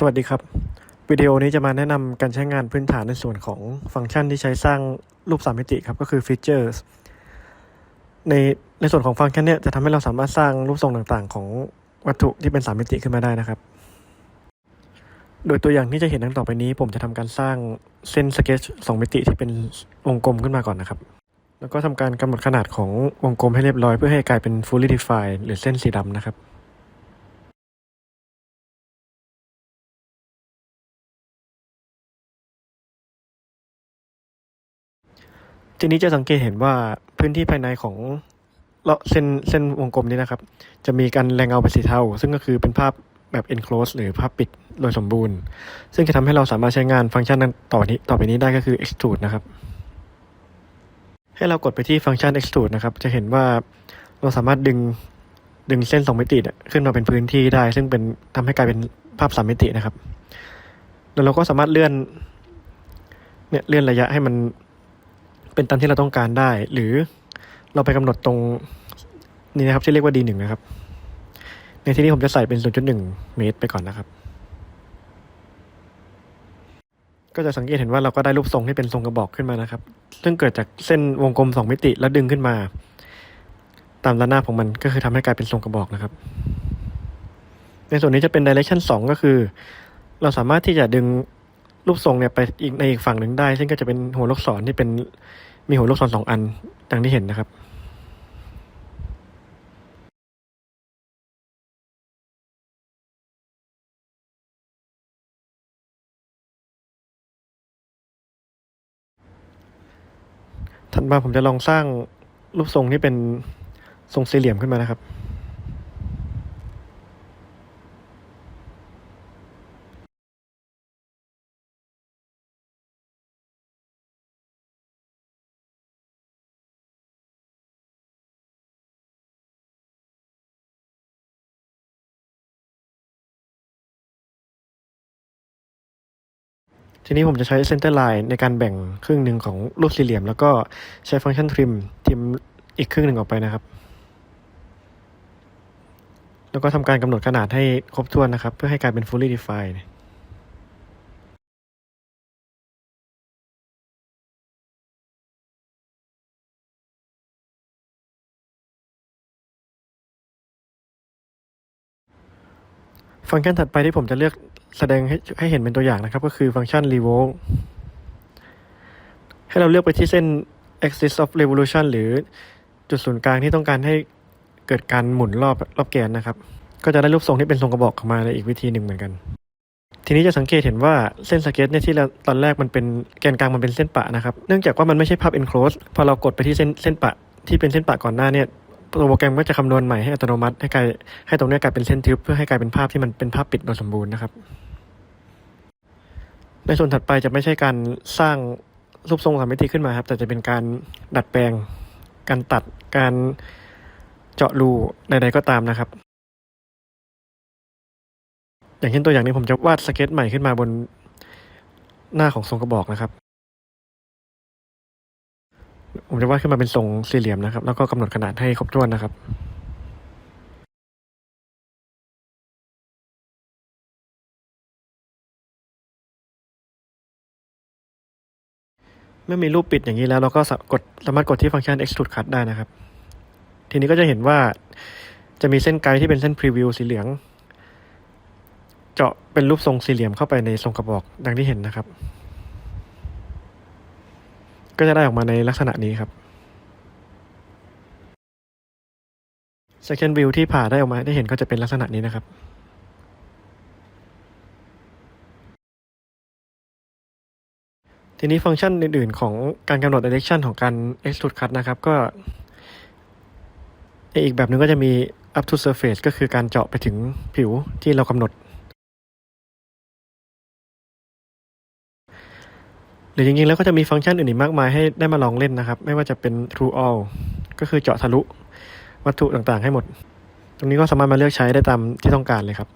สวัสดีครับ วิดีโอนี้จะมาแนะนำการใช้งานพื้นฐานในส่วนของฟังก์ชันที่ใช้สร้างรูปสามมิติครับก็คือ Features ในในส่วนของฟังก์ชันเนี้ยจะทำให้เราสามารถสร้างรูปทรงต่างๆ ของวัตถุที่เป็นสามมิติขึ้นมาได้นะครับ โดยตัวอย่างที่จะเห็นดังต่อไปนี้ ผมจะทำการสร้างเส้นสเก็ตสองมิติที่เป็นวงกลมขึ้นมาก่อนนะครับ แล้วก็ทำการกำหนดขนาดของวงกลมให้เรียบร้อยเพื่อให้กลายเป็น fully defined หรือเส้นสีดำนะครับ ทีนี้จะสังเกตเห็นว่าพื้นที่ภายในของเลาะเส้นเส้นวงกลมนี้นะครับ จะมีการแรงเงาเป็นสีเทา ซึ่งก็คือเป็นภาพแบบ enclose หรือภาพปิดโดยสมบูรณ์ ซึ่งจะทำให้เราสามารถใช้งานฟังก์ชันต่อนี้ต่อไปนี้ได้ก็คือ extrude นะครับ ให้เรากดไปที่ฟังก์ชัน extrude นะครับ จะเห็นว่าเราสามารถดึงดึงเส้นสองมิติขึ้นมาเป็นพื้นที่ได้ ซึ่งเป็นทำให้กลายเป็นภาพสามมิตินะครับ แล้วเราก็สามารถเลื่อนเนี่ยเลื่อนระยะให้มัน เป็นตามที่เราต้องการได้ หรือเราไปกำหนดตรงนี้นะครับที่เรียกว่า D1 นะครับ ในที่นี้ผมจะใส่เป็น 0.1 เมตรไปก่อนนะครับ ก็จะสังเกตเห็นว่าเราก็ได้รูปทรงที่เป็นทรงกระบอกขึ้นมานะครับ ซึ่งเกิดจากเส้นวงกลม 2 มิติแล้วดึงขึ้นมา ตามด้านหน้าของมันก็คือทำให้กลายเป็นทรงกระบอกนะครับ ในส่วนนี้จะเป็น direction 2 ก็คือ เราสามารถที่จะดึง รูปทรงเนี่ยไปอีกในอีกฝั่งหนึ่งได้ ซึ่งก็จะเป็นหัวลูกศรที่เป็นมีหัวลูกศรสองอันดังที่เห็นนะครับ ถัดมาผมจะลองสร้างรูปทรงที่เป็นทรงสี่เหลี่ยมขึ้นมานะครับ ทีนี้ผมจะใช้ center line ในการแบ่งครึ่งหนึ่งของรูปสี่เหลี่ยม แล้วก็ใช้ฟังก์ชัน trim ทิมอีกครึ่งหนึ่งออกไปนะครับ แล้วก็ทำการกำหนดขนาดให้ครบถ้วนนะครับ เพื่อให้กลายเป็น fully defined ฟังก์ชันถัดไปที่ผมจะเลือก แสดงให้ให้เห็นเป็นตัวอย่างนะครับ ก็คือฟังก์ชัน revolve ให้เราเลือกไปที่เส้น axis of revolution หรือจุดศูนย์กลางที่ต้องการให้เกิดการหมุนรอบรอบแกนนะครับ ก็จะได้รูปทรงที่เป็นทรงกระบอกออกมาในอีกวิธีหนึ่งเหมือนกัน ทีนี้จะสังเกตเห็นว่าเส้นสเก็ตเนี่ยที่เราตอนแรกมันเป็นแกนกลางมันเป็นเส้นปะนะครับ เนื่องจากว่ามันไม่ใช่ภาพ enclose พอเรากดไปที่เส้นเส้นปะที่เป็นเส้นปะก่อนหน้าเนี่ยโปรแกรมก็จะคำนวณใหม่ให้อัตโนมัติให้กลายให้ตรงนี้กลายเป็นเส้นทึบเพื่อให้กลายเป็นภาพที่มันเป็นภาพปิดโดยสมบูรณ์นะครับ ในส่วนถัดไปจะไม่ใช่การสร้างรูปทรงสามมิติขึ้นมาครับ แต่จะเป็นการดัดแปลง การตัด การเจาะรูใดๆก็ตามนะครับ อย่างเช่นตัวอย่างนี้ผมจะวาดสเก็ตใหม่ขึ้นมาบนหน้าของทรงกระบอกนะครับ ผมจะวาดขึ้นมาเป็นทรงสี่เหลี่ยมนะครับ แล้วก็กำหนดขนาดให้ครบถ้วนนะครับ เมื่อมีรูปปิดอย่างนี้แล้วเราก็กดสามารถกดที่ฟังก์ชัน extrude cut ได้นะครับ ทีนี้ก็จะเห็นว่าจะมีเส้นไกด์ที่เป็นเส้น preview สีเหลือง เจาะเป็นรูปทรงสี่เหลี่ยมเข้าไปในทรงกระบอกดังที่เห็นนะครับ ก็จะได้ออกมาในลักษณะนี้ครับ second view ที่ผ่าได้ออกมาได้เห็นก็จะเป็นลักษณะนี้นะครับ ทีนี้ฟังก์ชันอื่น ๆ ของการกำหนด direction ของการ extrude cut นะครับ ก็อีกแบบหนึ่งก็จะมี up to surface ก็คือการเจาะไปถึงผิวที่เรากำหนด หรือจริง ๆ แล้วก็จะมีฟังก์ชันอื่นอีกมากมายให้ได้มาลองเล่นนะครับ ไม่ว่าจะเป็น true all ก็คือเจาะทะลุวัตถุต่างๆ ให้หมด ตรงนี้ก็สามารถมาเลือกใช้ได้ตามที่ต้องการเลยครับ